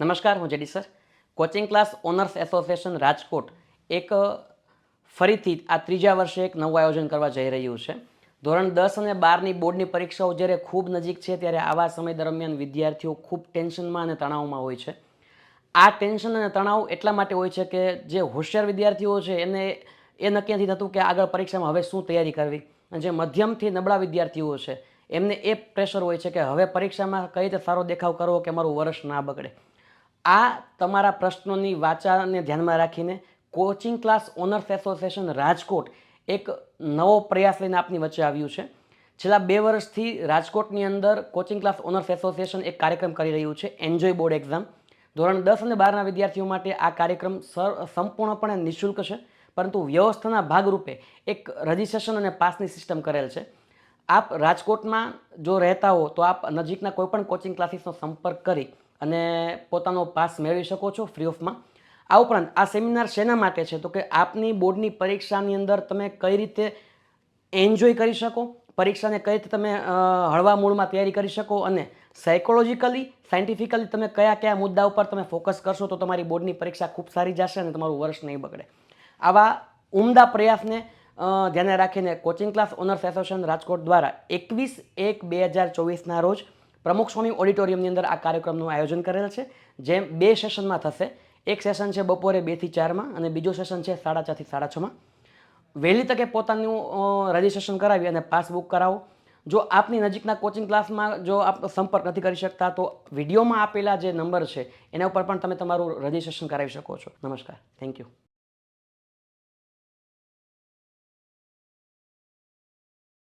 નમસ્કાર, હું JD sir. Coaching class owners association Rajkot એક ફરીથી આ ત્રીજા વર્ષે એક નવું આયોજન કરવા જઈ રહ્યું છે. ધોરણ દસ અને બારની બોર્ડની પરીક્ષાઓ જ્યારે ખૂબ નજીક છે, ત્યારે આવા સમય દરમિયાન વિદ્યાર્થીઓ ખૂબ ટેન્શનમાં અને તણાવમાં હોય છે. આ ટેન્શન અને તણાવ એટલા માટે હોય છે કે જે હોશિયાર વિદ્યાર્થીઓ છે, એને, એ નક્કી નથી થતું કે આગળ પરીક્ષામાં હવે શું તૈયારી કરવી? અને જે મધ્યમથી નબળા વિદ્યાર્થીઓ છે, એમને એ પ્રેશર હોય છે કે હવે પરીક્ષામાં કઈ રીતે સારો દેખાવ કરવો કે મારું વર્ષ ના બગડે. આ તમારા પ્રશ્નોની વાચાને ધ્યાનમાં રાખીને coaching class owners association Rajkot એક નવો પ્રયાસ લઈને આપની વચ્ચે આવ્યું છે. છેલ્લા બે વર્ષથી રાજકોટની અંદર કોચિંગ ક્લાસ ઓનર્સ એસોસિએશન એક કાર્યક્રમ કરી રહ્યું છે, એન્જોય બોર્ડ એક્ઝામ. ધોરણ દસ અને બારના વિદ્યાર્થીઓ માટે આ કાર્યક્રમ સંપૂર્ણપણે નિઃશુલ્ક છે, પરંતુ વ્યવસ્થાના ભાગરૂપે એક રજિસ્ટ્રેશન અને પાસની સિસ્ટમ કરેલ છે. આપ રાજકોટમાં જો રહેતા હો તો આપ નજીકના કોઈપણ કોચિંગ ક્લાસીસનો સંપર્ક કરી અને પોતાનો પાસ મેળવી શકો છો ફ્રી ઓફમાં આ ઉપરાંત આ સેમિનાર શેના માટે છે? તો કે આપની બોર્ડની પરીક્ષાની અંદર તમે કઈ રીતે એન્જોય કરી શકો? પરીક્ષાને કઈ રીતે તમે હળવા મૂળમાં તૈયારી કરી શકો? અને સાયકોલોજીકલી સાયન્ટિફિકલી તમે કયા કયા મુદ્દા ઉપર તમે ફોકસ કરશો તો તમારી બોર્ડની પરીક્ષા ખૂબ સારી જશે અને તમારું વર્ષ નહીં બગડે. આવા ઉમદા પ્રયાસને ધ્યાને રાખીને coaching class owners association Rajkot દ્વારા એકવીસ એક બે હજાર ચોવીસના રોજ પ્રમુખ સ્વામી ઓડિટોરિયમની અંદર આ કાર્યક્રમનું આયોજન કરેલ છે, જેમ બે સેશનમાં થશે. એક સેશન છે બપોરે બેથી ચારમાં અને બીજો સેશન છે સાડા ચારથી સાડા છમાં. વહેલી તકે પોતાનું રજિસ્ટ્રેશન કરાવી અને પાસબુક કરાવો. જો આપની નજીકના કોચિંગ ક્લાસમાં જો આપ સંપર્ક નથી કરી શકતા, તો વિડીયોમાં આપેલા જે નંબર છે, એના ઉપર પણ તમે તમારું રજિસ્ટ્રેશન કરાવી શકો છો. નમસ્કાર. Thank you